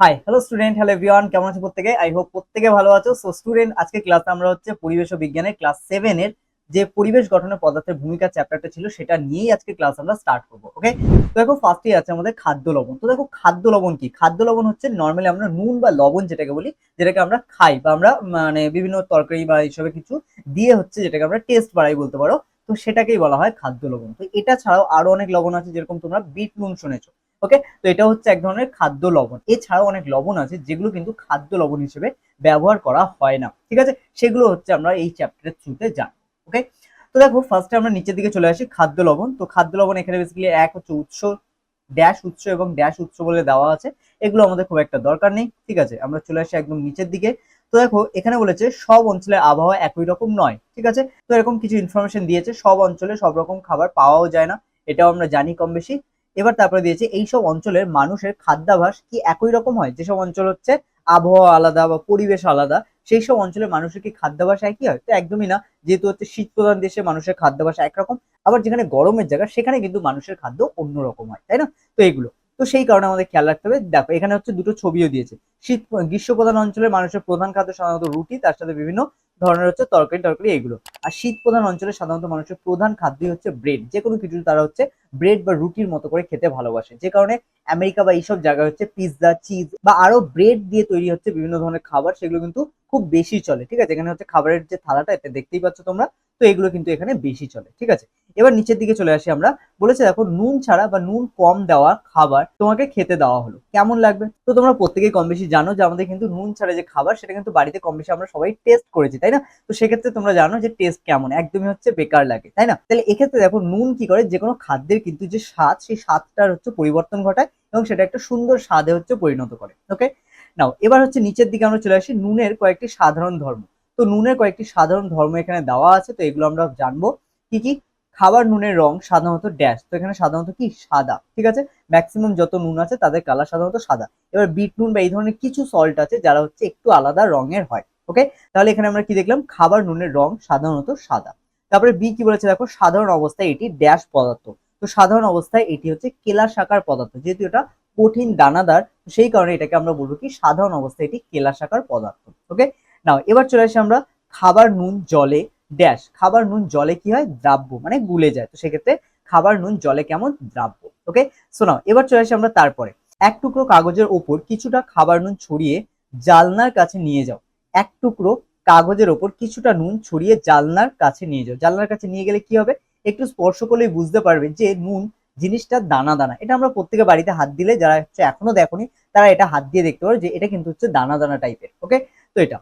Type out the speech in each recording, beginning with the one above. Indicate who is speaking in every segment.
Speaker 1: Hi hello student hello everyone কেমন আছো প্রত্যেকে? আই হোপ প্রত্যেকে ভালো আছো। সো স্টুডেন্ট আজকে ক্লাসে আমরা হচ্ছে পরিবেশ ও বিজ্ঞানের ক্লাস সেভেন এর যে পরিবেশ গঠনে পদার্থের ভূমিকা চ্যাপ্টারটা ছিল, সেটা নিয়েই আজকে ক্লাস আমরা স্টার্ট করব ওকে তো দেখো ফার্স্টে আছে আমাদের খাদ্য লবণ। তো দেখো খাদ্য লবণ কি? খাদ্য লবণ হচ্ছে নর্মালি আমরা নুন বা লবণ যেটাকে বলি, যেটাকে আমরা খাই বা আমরা মানে বিভিন্ন তরকারি বা এইসবে কিছু দিয়ে হচ্ছে যেটাকে আমরা টেস্ট বাড়াই বলতে পারো। তো সেটাকেই বলা হয় খাদ্য লবণ। তো এটা ছাড়াও আরও অনেক লবণ আছে যেরকম তোমরা বিট নুন শুনেছো। ওকে তো এটা হচ্ছে এক ধরনের খাদ্য লবণ। এছাড়াও অনেক লবণ আছে যেগুলো কিন্তু খাদ্য লবণ হিসেবে ব্যবহার করা হয় না। ঠিক আছে? সেগুলো হচ্ছে আমরা এই চ্যাপ্টারের থ্রুতে জানি ওকে তো দেখো ফার্স্টে আমরা নিচের দিকে চলে আসি, খাদ্য লবণ। তো খাদ্য লবণ এখানে বেসিক্যালি এক হচ্ছে উৎস ড্যাশ উৎস এবং ড্যাশ উৎস বলে দেওয়া আছে। এগুলো আমাদের খুব একটা দরকার নেই। ঠিক আছে? আমরা চলে আসি একদম নিচের দিকে। তো দেখো, এখানে বলেছে, সব অঞ্চলে আবহাওয়া একই রকম নয়। ঠিক আছে? তো এরকম কিছু ইনফরমেশন দিয়েছে, সব অঞ্চলে সব রকম খাবার পাওয়াও যায় না। এটাও আমরা জানি কম বেশি। এবার তারপরে দিয়েছে, এইসব অঞ্চলের মানুষের খাদ্যাভাস কি একই রকম হয়? যেসব অঞ্চল হচ্ছে আবহাওয়া আলাদা বা পরিবেশ আলাদা সেই সব অঞ্চলের মানুষের কি খাদ্যাভাস একই হয়? তো একদমই না, যেহেতু হচ্ছে শীত প্রধান দেশে মানুষের খাদ্যাভাস একরকম, আবার যেখানে গরমের জায়গা, সেখানে কিন্তু মানুষের খাদ্য অন্যরকম হয়, তাই না? তো এইগুলো তো সেই কারণে আমাদের খেয়াল রাখতে হবে। দেখো, এখানে হচ্ছে দুটো ছবিও দিয়েছে। শীত গ্রীষ্ম প্রধান অঞ্চলের মানুষের প্রধান খাদ্য সাধারণত রুটি, তার সাথে বিভিন্ন ধরনের হচ্ছে তরকারি টরকারি এগুলো আর শীত প্রধান অঞ্চলে সাধারণত মানুষের প্রধান খাদ্যই হচ্ছে ব্রেড যে কোনো কিছু তারা হচ্ছে ব্রেড বা রুটির মতো করে খেতে ভালোবাসে। যে কারণে আমেরিকা বা এইসব জায়গায় হচ্ছে পিৎজা চিজ বা আরও ব্রেড দিয়ে তৈরি হচ্ছে বিভিন্ন ধরনের খাবার, সেগুলো কিন্তু খুব বেশি চলে, ঠিক আছে? এখানে হচ্ছে খাবারের যে থালাটা এটা দেখতেই পাচ্ছ তোমরা, তো এগুলো কিন্তু এখানে বেশি চলে, ঠিক আছে? এবার নিচের দিকে চলে আসি আমরা। বলেছে দেখো, নুন ছাড়া বা নুন কম দেওয়া খাবার তোমাকে খেতে দেওয়া হলো। কেমন লাগবে? তো তোমরা প্রত্যেকেই কম বেশি জানো যে আমাদের কিন্তু নুন ছাড়া যে খাবার, সেটা কিন্তু বাড়িতে কম বেশি আমরা সবাই টেস্ট করেছি তাই না? তো সেক্ষেত্রে তোমরা জানো যে টেস্ট কেমন, একদমই হচ্ছে বেকার লাগে, তাই না? তাহলে এক্ষেত্রে দেখো নুন কি করে? যে কোনো খাদ্যের কিন্তু যে স্বাদ, সেই স্বাদটার হচ্ছে পরিবর্তন ঘটায় এবং সেটা একটা সুন্দর স্বাদে হচ্ছে পরিণত করে ওকে নাও এবার হচ্ছে নিচের দিকে আমরা চলে আসি, নুনের কয়েকটি সাধারণ ধর্ম। তো নুনের কয়েকটি সাধারণ ধর্ম এখানে দেওয়া আছে, তো এগুলো আমরা জানব। কি কি? খাবার নুনের রং সাধারণত ড্যাশ তো এখানে সাধারণত কি? সাদা, ঠিক আছে? ম্যাক্সিমাম যত নুন আছে, তাদের কালার সাধারণত সাদা। এবার বিট নুন বা এই ধরনের কিছু সল্ট আছে, যারা হচ্ছে একটু আলাদা রঙের হয়। ওকে তাহলে এখানে আমরা কি দেখলাম? খাবার নুনের রং সাধারণত সাদা। তারপরে বি কি বলেছে দেখো? সাধারণ অবস্থায় এটি ড্যাশ পদার্থ। তো সাধারণ অবস্থায় এটি হচ্ছে কেলাসাকার পদার্থ। যেহেতু এটা কঠিন দানাদার সেই কারণে এটাকে আমরা বলব কি? সাধারণ অবস্থায় এটি কেলাসাকার পদার্থ। ওকে নাও এবার চলে আসি আমরা খাবার নুন জলে ড্যাশ। খাবার নুন জলে কি হয়? দ্রাব্য মানে গুলে যায়। তো সেক্ষেত্রে খাবার নুন জলে কেমন? দ্রাব্য। ওকে শোনাও এবার চলে আসি আমরা তারপরে। এক টুকরো কাগজের ওপর কিছুটা খাবার নুন ছড়িয়ে জালনার কাছে নিয়ে যাও। এক টুকরো কাগজের ওপর কিছুটা নুন ছড়িয়ে জালনার কাছে নিয়ে যাও। জালনার কাছে নিয়ে গেলে কি হবে? একটু স্পর্শ করলেই বুঝতে পারবে যে নুন জিনিসটা দানা দানা। এটা আমরা প্রত্যেকে বাড়িতে হাত দিলে, যারা হচ্ছে এখনও দেখোনি, তারা এটা হাত দিয়ে দেখতে পারো যে এটা কিন্তু হচ্ছে দানা দানা টাইপের ওকে তো এটা।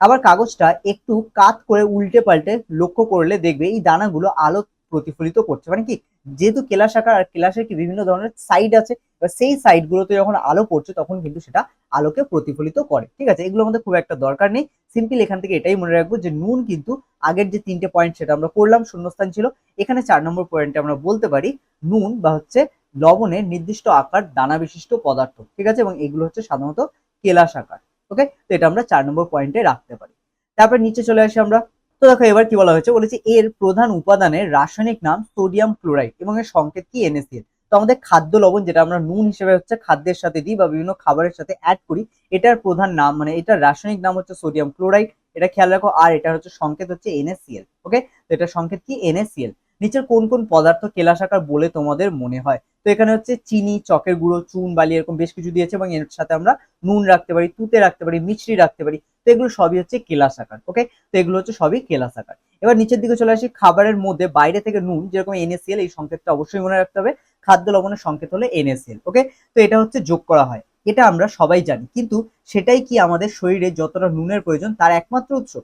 Speaker 1: আবার কাগজটা একটু কাত করে উল্টে পাল্টে লক্ষ্য করলে দেখবে এই দানাগুলো আলো প্রতিফলিত করছে। মানে কি? যেহেতু কেলাস আকার আর কেলাসের কি বিভিন্ন ধরনের সাইড আছে, এবার সেই সাইড গুলোতে যখন আলো পড়ছে, তখন কিন্তু সেটা আলোকে প্রতিফলিত করে। ঠিক আছে? এগুলো আমাদের খুব একটা দরকার নেই। সিম্পল এখান থেকে এটাই মনে রাখব যে, নুন কিন্তু আগের যে তিনটে পয়েন্ট সেটা আমরা করলাম, শূন্যস্থান ছিল। এখানে চার নম্বর পয়েন্টে আমরা বলতে পারি, নুন বা হচ্ছে লবণের নির্দিষ্ট আকার দানা বিশিষ্ট পদার্থ। ঠিক আছে? এবং এগুলো হচ্ছে সাধারণত কেলাস আকার ওকে তো এটা আমরা চার নম্বর পয়েন্টে রাখতে পারি। তারপর নিচে চলে আসি আমরা। তো দেখো এবার কি বলা হয়েছে? বলেছে এর প্রধান উপাদানের রাসায়নিক নাম সোডিয়াম ক্লোরাইড এবং এর সংকেত কি? এনএসিএল তো আমাদের খাদ্য লবণ, যেটা আমরা নুন হিসেবে হচ্ছে খাদ্যের সাথে দিই বা বিভিন্ন খাবারের সাথে অ্যাড করি, এটার প্রধান নাম মানে এটার রাসায়নিক নাম হচ্ছে সোডিয়াম ক্লোরাইড। এটা খেয়াল রাখো, আর এটা হচ্ছে সংকেত হচ্ছে এনএসিএল ওকে তো এটা সংকেত কি? এনএসিএল নিচের কোন কোন পদার্থ কেলাস আকার বলে তোমাদের মনে হয়? তো এখানে হচ্ছে চিনি, চকের গুঁড়ো, চুন, বালি এরকম বেশ কিছু দিয়েছে এবং এর সাথে আমরা নুন রাখতে পারি, তুতে রাখতে পারি, মিছরি রাখতে পারি। তো এগুলো সবই হচ্ছে কেলাস আকার ওকে তো এগুলো হচ্ছে সবই কেলাস আকার। এবার নিচের দিকে চলে আসি, খাবারের মধ্যে বাইরে থেকে নুন, যেরকম এনএসিএল এই সংকেতটা অবশ্যই মনে রাখতে হবে। খাদ্য লবণের সংকেত হলো এনএসিএল ওকে তো এটা হচ্ছে যোগ করা হয়। এটা আমরা সবাই জানি, কিন্তু সেটাই কি আমাদের শরীরে যতটা নুনের প্রয়োজন, তার একমাত্র উৎস?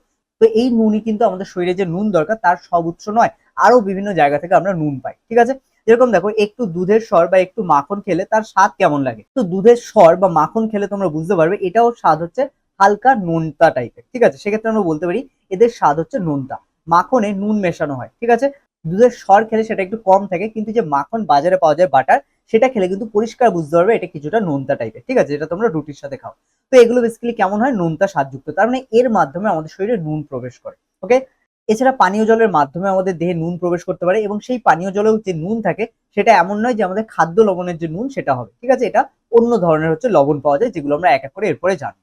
Speaker 1: তো এই নুনই কিন্তু আমাদের শরীরে যে নুন দরকার, তার সব উৎস নয়। আরও বিভিন্ন জায়গা থেকে আমরা নুন পাই, ঠিক আছে? যেরকম দেখো, একটু দুধের স্বর বা একটু মাখন খেলে তার স্বাদ কেমন লাগে? তো দুধের স্বর বা মাখন খেলে তোমরা বুঝতে পারবে, এটাও স্বাদ হচ্ছে হালকা নোনতা টাইপের, ঠিক আছে? সেক্ষেত্রে আমরা বলতে পারি এদের স্বাদ হচ্ছে নোনতা। মাখনে নুন মেশানো হয়, ঠিক আছে? দুধের স্বর খেলে সেটা একটু কম থাকে, কিন্তু যে মাখন বাজারে পাওয়া যায় বাটার, সেটা খেলে কিন্তু পরিষ্কার বুঝতে পারবে এটা কিছুটা নোনতা টাইপের, ঠিক আছে? যেটা তোমরা রুটির সাথে খাও। তো এগুলো বেসিক্যালি কেমন হয়? নোনতা স্বাদযুক্ত, তার মানে এর মাধ্যমে আমাদের শরীরে নুন প্রবেশ করে ওকে এছাড়া পানীয় জলের মাধ্যমে আমাদের দেহে নুন প্রবেশ করতে পারে এবং সেই পানীয় জলেও যে নুন থাকে সেটা এমন নয় যে আমাদের খাদ্য লবণের যে নুন সেটা হবে, ঠিক আছে? এটা অন্য ধরনের হচ্ছে লবণ পাওয়া যায় যেগুলো আমরা এক এক করে এরপরে জানব।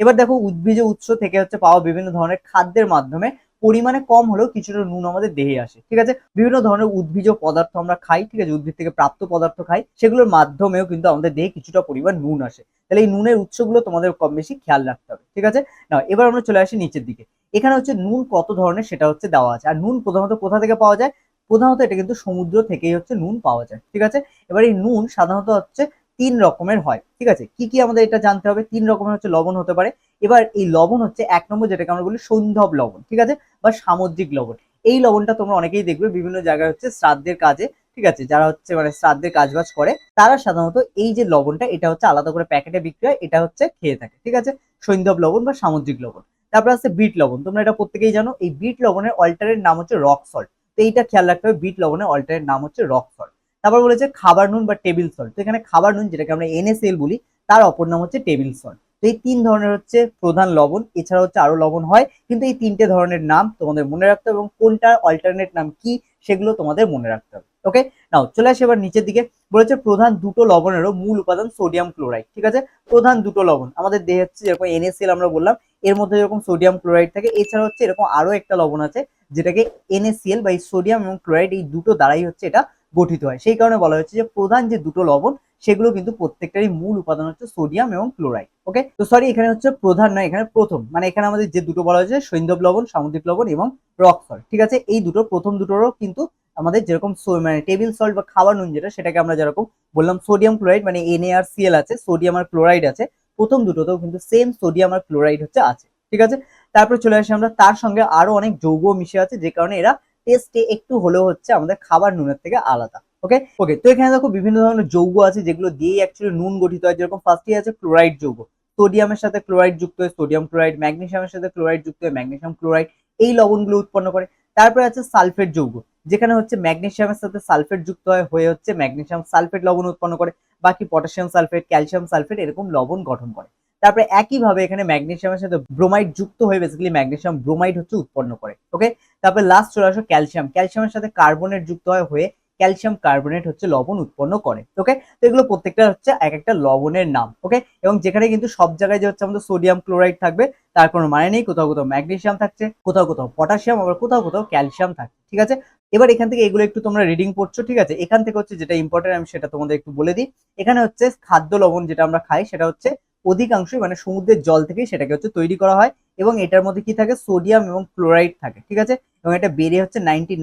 Speaker 1: এবার দেখো উদ্ভিজ উৎস থেকে হচ্ছে পাওয়া বিভিন্ন ধরনের খাদ্যের মাধ্যমে পরিমাণে কম হলেও কিছুটা নুন আমাদের দেহে আসে, ঠিক আছে? বিভিন্ন ধরনের উদ্ভিজ পদার্থ আমরা খাই, ঠিক আছে? উদ্ভিদ থেকে প্রাপ্ত পদার্থ খাই, সেগুলোর মাধ্যমেও কিন্তু আমাদের দেহে কিছুটা পরিমাণ নুন আসে। তাহলে এই নুনের উৎসগুলো তোমাদের কম বেশি খেয়াল রাখতে হবে, ঠিক আছে? না এবার আমরা চলে আসি নিচের দিকে। এখানে হচ্ছে নুন কত ধরনের সেটা হচ্ছে দেওয়া আছে। আর নুন প্রধানত কোথা থেকে পাওয়া যায়? প্রধানত এটা কিন্তু সমুদ্র থেকেই হচ্ছে নুন পাওয়া যায়, ঠিক আছে? এবার এই নুন সাধারণত হচ্ছে তিন রকমের হয়, ঠিক আছে? কি কি আমাদের এটা জানতে হবে? তিন রকমের হচ্ছে লবণ হতে পারে। এবার এই লবণ হচ্ছে এক নম্বর যেটাকে আমরা বলি সৈন্ধব লবণ, ঠিক আছে? বা সামুদ্রিক লবণ। এই লবণটা তোমরা অনেকেই দেখবে বিভিন্ন জায়গায় হচ্ছে শ্রাদ্ধের কাজে, ঠিক আছে? যারা হচ্ছে মানে শ্রাদ্ধের কাজবাজ করে, তারা সাধারণত এই যে লবণটা, এটা হচ্ছে আলাদা করে প্যাকেটে বিক্রি হয়, এটা হচ্ছে খেয়ে থাকে, ঠিক আছে? সৈন্ধব লবণ বা সামুদ্রিক লবণ। তারপর আছে বিট লবণ। তোমরা এটা প্রত্যেকেই জানো, এই বিট লবণের অল্টারের নাম হচ্ছে রক সল্ট তো এইটা খেয়াল রাখতে হবে, বিট লবণের অল্টারের নাম হচ্ছে রক সল্ট তারপর বলেছে খাবার নুন বা টেবিল সল্ট তো এখানে খাবার নুন, যেটাকে আমরা এনএসএল বলি, তার অপর নাম হচ্ছে টেবিল সল্ট তো এই তিন ধরনের হচ্ছে প্রধান লবণ, এছাড়া হচ্ছে আরও লবণ হয়, কিন্তু এই তিনটে ধরনের নাম তোমাদের মনে রাখতে হবে এবং কোনটার অল্টারনেট নাম কি সেগুলো তোমাদের মনে রাখতে হবে ওকে নাও চলে আসে এবার নিচের দিকে, বলেছে প্রধান দুটো লবণেরও মূল উপাদান সোডিয়াম ক্লোরাইড ঠিক আছে? প্রধান দুটো লবণ, আমাদের দেহে হচ্ছে যেরকম এনএসএল আমরা বললাম, এর মধ্যে যেরকম সোডিয়াম ক্লোরাইড থাকে, এছাড়া হচ্ছে এরকম আরও একটা লবণ আছে, যেটাকে এনএসিএল বা এই সোডিয়াম এবং ক্লোরাইড এই দুটো দ্বারাই হচ্ছে এটা গঠিত হয়। সেই কারণে বলা হচ্ছে যে প্রধান যে দুটো লবণ, সেগুলো কিন্তু প্রত্যেকটারই মূল উপাদান হচ্ছে সোডিয়াম এবং ক্লোরাইড, ওকে? তো সরি এখানে হচ্ছে প্রধান নয়, এখানে প্রথম। মানে এখানে আমাদের যে দুটো বলা হয়েছে সৈন্ধব লবণ, সামুদ্রিক লবণ এবং রক সল্ট ঠিক আছে? এই দুটো, প্রথম দুটোরও কিন্তু আমাদের যেরকম মানে টেবিল সল্ট বা খাবার নুন যেটা, সেটাকে আমরা যেরকম বললাম সোডিয়াম ক্লোরাইড মানে এন আর সিএল আছে সোডিয়াম আর ক্লোরাইড আছে, প্রথম দুটোতেও কিন্তু সেম সোডিয়াম আর ক্লোরাইড হচ্ছে, আছে, ঠিক আছে? তারপরে চলে আসি আমরা, তার সঙ্গে আরও অনেক যৌগ মিশে আছে, যে কারণে এরা টেস্টে একটু হলেও হচ্ছে আমাদের খাবার নুনের থেকে আলাদা ওকে ওকে তো এখানে দেখো বিভিন্ন ধরনের যৌগ আছে যেগুলো দিয়ে অ্যাকচুয়ালি নুন গঠিত হয়। যেরকম ফার্স্টে আছে ক্লোরাইড যৌগ। সোডিয়ামের সাথে ক্লোরাইড যুক্ত হয় সোডিয়াম ক্লোরাইড ম্যাগনেসিয়ামের সাথে ক্লোরাইড যুক্ত হয় ম্যাগনেসিয়াম ক্লোরাইড এই লবণগুলো উৎপন্ন করে। তারপরে আছে সালফেট যৌগ, যেখানে হচ্ছে ম্যাগনেসিয়ামের সাথে সালফেট যুক্ত হয়, হয়ে হচ্ছে ম্যাগনেসিয়াম সালফেট লবণ উৎপন্ন করে। বাকি পটাশিয়াম সালফেট ক্যালসিয়াম সালফেট এরকম লবণ গঠন করে। তারপরে একইভাবে এখানে ম্যাগনেসিয়ামের সাথে ব্রোমাইড যুক্ত হয়ে বেসিক্যালি ম্যাগনেসিয়াম ব্রোমাইড হচ্ছে উৎপন্ন করে ওকে তারপরে লাস্ট চলে আসো ক্যালসিয়াম ক্যালসিয়ামের সাথে কার্বনেট যুক্ত হয় হয়ে ক্যালসিয়াম কার্বনেট হচ্ছে লবণ উৎপন্ন করে ওকে তো এগুলো প্রত্যেকটা হচ্ছে এক একটা লবণের নাম ওকে এবং যেখানে কিন্তু সব জায়গায় যে হচ্ছে আমাদের সোডিয়াম ক্লোরাইড থাকবে, তার কোনো মানে নেই, কোথাও কোথাও ম্যাগনেসিয়াম থাকছে, কোথাও কোথাও পটাশিয়াম আবার কোথাও কোথাও ক্যালসিয়াম থাকছে, ঠিক আছে? এবার এখান থেকে এগুলো একটু তোমরা রিডিং পড়ছো, ঠিক আছে? এখান থেকে হচ্ছে যেটা ইম্পর্টেন্ট আমি সেটা তোমাদের একটু বলে দিই। এখানে হচ্ছে খাদ্য লবণ যেটা আমরা খাই, সেটা হচ্ছে অধিকাংশই মানে সমুদ্রের জল থেকেই সেটাকে হচ্ছে তৈরি করা হয় এবং এটার মধ্যে কি থাকে? সোডিয়াম এবং ক্লোরাইড থাকে, ঠিক আছে? এবং এটা বেড়ে হচ্ছে নাইনটি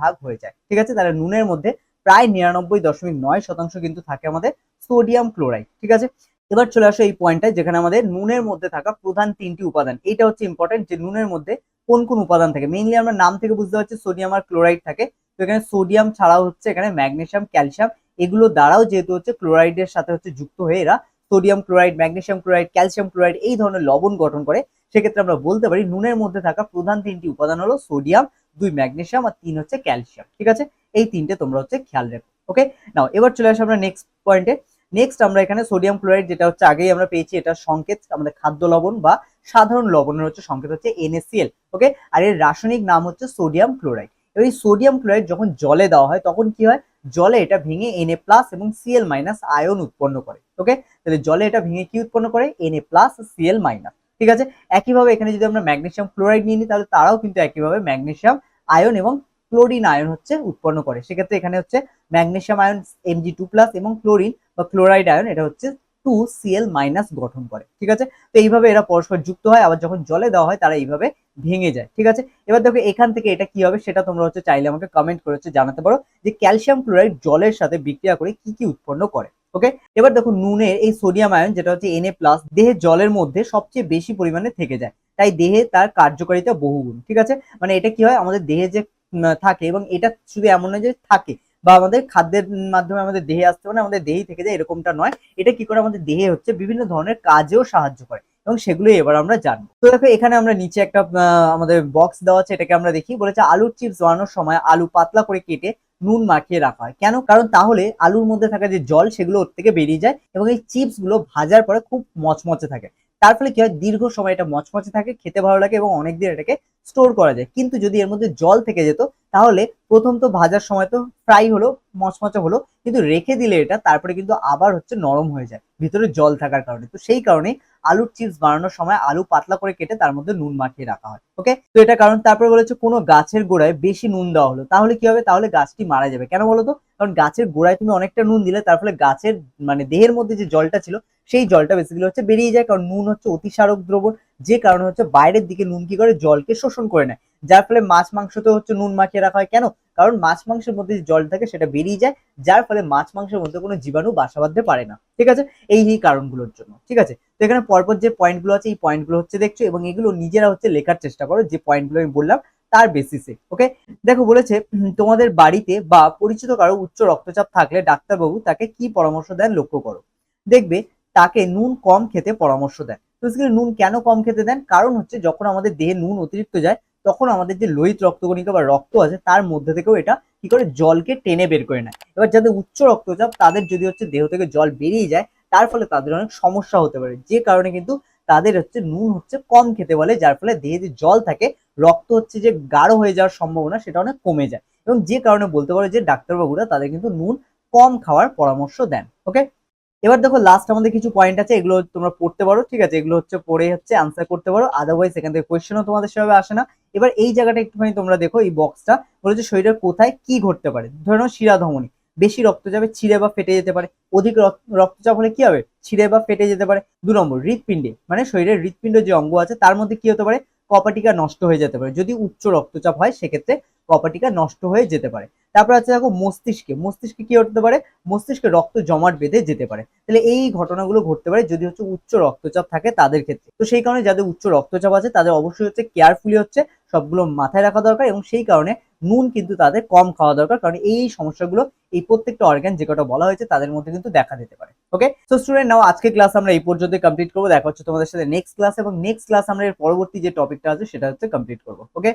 Speaker 1: ভাগ হয়ে যায়, ঠিক আছে? তাহলে নুনের মধ্যে প্রায় নিরানব্বই দশমিক নয় শতাংশ কিন্তু থাকে আমাদের সোডিয়াম ক্লোরাইড, ঠিক আছে? এবার চলে আসো এই পয়েন্টটায় যেখানে আমাদের নুনের মধ্যে থাকা প্রধান তিনটি উপাদান। এটা হচ্ছে ইম্পর্টেন্ট যে নুনের মধ্যে কোন কোন উপাদান থাকে? মেইনলি আমরা নাম থেকে বুঝতে পারছি সোডিয়াম আর ক্লোরাইড থাকে। তো এখানে সোডিয়াম ছাড়াও হচ্ছে এখানে ম্যাগনেসিয়াম ক্যালসিয়াম, এগুলো দ্বারাও যেহেতু হচ্ছে ক্লোরাইডের সাথে হচ্ছে যুক্ত হয়ে এরা sodium chloride magnesium chloride, calcium chloride এই ধরনের লবণ গঠন করে, সেক্ষেত্রে আমরা বলতে পারি নুনের মধ্যে থাকা প্রধান তিনটি উপাদান হলো সোডিয়াম, দুই ম্যাগনেশিয়াম আর তিন হচ্ছে ক্যালসিয়াম। ঠিক আছে? এই তিনটে তোমরা হচ্ছে খেয়াল রাখো। ওকে? নাও, এবার চলে আসি আমরা নেক্সট পয়েন্টে নেক্সট আমরা এখানে সোডিয়াম ক্লোরাইড যেটা হচ্ছে আগেই আমরা পেয়েছি, এটা সংকেত, আমাদের খাদ্য লবণ বা সাধারণ লবণের হচ্ছে সংকেত হচ্ছে NaCl, ওকে? আর এর রাসায়নিক নাম হচ্ছে সোডিয়াম ক্লোরাইড। এবার এই সোডিয়াম ক্লোরাইড যখন জলে দেওয়া হয়, তখন কি হয়? জলে এটা ভেঙে এনএ প্লাস এবং সিএল মাইনাস আয়ন উৎপন্ন করে ওকে তাহলে জলে এটা ভেঙে কি উৎপন্ন করে? এনএ প্লাস সিএল মাইনাস ঠিক আছে? একইভাবে এখানে যদি আমরা ম্যাগনেশিয়াম ক্লোরাইড নিয়ে নিই, তাহলে তারাও কিন্তু একইভাবে ম্যাগনেশিয়াম আয়ন এবং ক্লোরিন আয়ন হচ্ছে উৎপন্ন করে। সেক্ষেত্রে এখানে হচ্ছে magnesium ion MG two plus এবং ক্লোরিন বা ক্লোরাইড আয়ন এটা হচ্ছে টু সিএল মাইনাস গঠন করে, ঠিক আছে? তো এইভাবে এরা পরস্পর যুক্ত হয়, আবার যখন জলে দেওয়া হয় তারা এইভাবে ভেঙে যায়, ঠিক আছে? এবার দেখো এখান থেকে এটা কি হবে সেটা তোমরা হচ্ছে চাইলে আমাকে কমেন্ট করে হচ্ছে জানাতে পারো যে ক্যালসিয়াম ক্লোরাইড জলের সাথে বিক্রিয়া করে কি কি উৎপন্ন করে ওকে এবার দেখো নুনের এই সোডিয়াম আয়ন যেটা হচ্ছে এনএ প্লাস দেহের জলের মধ্যে সবচেয়ে বেশি পরিমাণে থেকে যায়, তাই দেহে তার কার্যকারিতা বহুগুণ, ঠিক আছে? মানে এটা কি হয়? আমাদের দেহে যে থাকে এবং এটা শুধু এমন নয় যে থাকে বা আমাদের খাদ্যের মাধ্যমে আমাদের দেহে আসতে মানে আমাদের দেহেই থেকে যায়, এরকমটা নয়। এটা কি করে আমাদের দেহে হচ্ছে বিভিন্ন ধরনের কাজেও সাহায্য করে এবং সেগুলোই এবার আমরা জানব। তো দেখো, এখানে আমরা নিচে একটা আমাদের বক্স দেওয়া আছে, এটাকে আমরা দেখি, বলেছে আলুর চিপস বানানোর সময় আলু পাতলা করে কেটে নুন মাখিয়ে রাখা হয়। কেন? কারণ তাহলে আলুর মধ্যে থাকা যে জল, সেগুলো ওর থেকে বেরিয়ে যায় এবং এই চিপসগুলো ভাজার পরে খুব মচমচে থাকে। তার ফলে কি হয়? দীর্ঘ সময় এটা মচমচে থাকে, খেতে ভালো লাগে এবং অনেকদিন এটাকে স্টোর করা যায়। কিন্তু যদি এর মধ্যে জল থেকে যেত, তাহলে প্রথম তো ভাজার সময় তো ফ্রাই হলো, মচমচে হলো, কিন্তু রেখে দিলে এটা, তারপরে কিন্তু আবার হচ্ছে নরম হয়ে যায়, ভিতরে জল থাকার কারণে। তো সেই কারণে আলুর চিপস বানানোর সময় আলু পাতলা করে কেটে তার মধ্যে নুন মাখিয়ে রাখা হয় ওকে তো এটা কারণ তারপরে বলেছে কোনো গাছের গোড়ায় বেশি নুন দেওয়া হলো। তাহলে কি হবে? তাহলে গাছটি মারা যাবে। কেন বলো তো? কারণ গাছের গোড়ায় তুমি অনেকটা নুন দিলে, তার ফলে গাছের মানে দেহের মধ্যে যে জলটা ছিল সেই জলটা বেসিক্যালি হচ্ছে বেরিয়ে যায়, কারণ নুন হচ্ছে অতিসারক দ্রবণ, যে কারণে হচ্ছে বাইরের দিকে নুন কি করে? জলকে শোষণ করে নেয়। যার ফলে মাছ মাংসতে হচ্ছে নুন মাখিয়ে রাখা হয়। কেন? কারণ মাছ মাংসের মধ্যে যে জল থাকে সেটা বেরিয়ে যায়, যার ফলে মাছ মাংসের মধ্যে কোনো জীবাণু বাসা বাঁধতে পারে না। ঠিক আছে? এই এই কারণগুলোর জন্য। ঠিক আছে? তো এখানে পরপর যে পয়েন্টগুলো আছে, এই পয়েন্টগুলো হচ্ছে দেখছ, এবং এগুলো নিজেরা হচ্ছে লেখার চেষ্টা করো, যে পয়েন্টগুলো আমি বললাম, তার বেসিসে ওকে দেখো, বলেছে তোমাদের বাড়িতে বা পরিচিত কারও উচ্চ রক্তচাপ থাকলে ডাক্তারবাবু তাকে কি পরামর্শ দেন লক্ষ্য করো। দেখবে তাকে নুন কম খেতে পরামর্শ দেন। তো basically নুন কেন কম খেতে দেন? কারণ হচ্ছে যখন আমাদের দেহে নুন অতিরিক্ত যায়, তখন আমাদের যে লোহিত রক্তকণিকা বা রক্ত আছে, তার মধ্যে থেকেও এটা কি করে? জলকে টেনে বের করে নেয়। এবার যাদের উচ্চ রক্তচাপ, তাদের যদি হচ্ছে দেহ থেকে জল বেরিয়ে যায়, তার ফলে তাদের অনেক সমস্যা হতে পারে। যে কারণে কিন্তু তাদের হচ্ছে নুন হচ্ছে কম খেতে বলে, যার ফলে দেহে যে জল থাকে, রক্ত হচ্ছে যে গাঢ় হয়ে যাওয়ার সম্ভাবনা সেটা অনেক কমে যায়। এবং যে কারণে বলতে পারে যে ডাক্তারবাবুরা তাদের কিন্তু নুন কম খাওয়ার পরামর্শ দেন। ওকে এবার দেখো লাস্ট আমাদের কিছু পয়েন্ট আছে, এগুলো তোমরা পড়তে পারো, ঠিক আছে? এগুলো হচ্ছে পড়ে হচ্ছে আনসার করতে পারো আদারওয়াইজ এখান থেকে কোয়েশ্চেনও তোমাদের সেভাবে আসে না। এবার এই জায়গাটা একটুখানি তোমরা দেখো, এই বক্সটা বলেছে শরীরের কোথায় কি ঘটতে পারে? ধরে শিরা ধমনী, বেশি রক্তচাপে ছিঁড়ে বা ফেটে যেতে পারে। অধিক রক- রক্তচাপ হলে কি হবে? ছিঁড়ে বা ফেটে যেতে পারে। দু নম্বর হৃৎপিণ্ডে মানে শরীরের হৃৎপিণ্ড যে অঙ্গ আছে, তার মধ্যে কি হতে পারে? কপাটিকা নষ্ট হয়ে যেতে পারে। যদি উচ্চ রক্তচাপ হয়, সেক্ষেত্রে কপাটিকা নষ্ট হয়ে যেতে পারে। তারপর আছে দেখো মস্তিষ্কে। মস্তিষ্কে কি হতে পারে? মস্তিষ্কে রক্ত জমাট বেঁধে যেতে পারে। তাহলে এই ঘটনাগুলো ঘটতে পারে যদি হচ্ছে উচ্চ রক্তচাপ থাকে তাদের ক্ষেত্রে। তো সেই কারণে যাদের উচ্চ রক্তচাপ আছে, তাদের অবশ্যই হচ্ছে কেয়ারফুলি হচ্ছে সবগুলো মাথায় রাখা দরকার এবং সেই কারণে নুন কিন্তু তাদের কম খাওয়া দরকার, কারণ এই সমস্যাগুলো এই প্রত্যেকটা অর্গান যে কটা বলা হয়েছে তাদের মধ্যে কিন্তু দেখা দিতে পারে। ওকে সো স্টুডেন্ট নাও আজকে ক্লাস আমরা এই পর্যন্ত কমপ্লিট করব। দেখা হচ্ছে তোমাদের সাথে নেক্সট ক্লাস এবং নেক্সট ক্লাস আমরা এর পরবর্তী যে টপিকটা আছে সেটা হচ্ছে কমপ্লিট করব। ওকে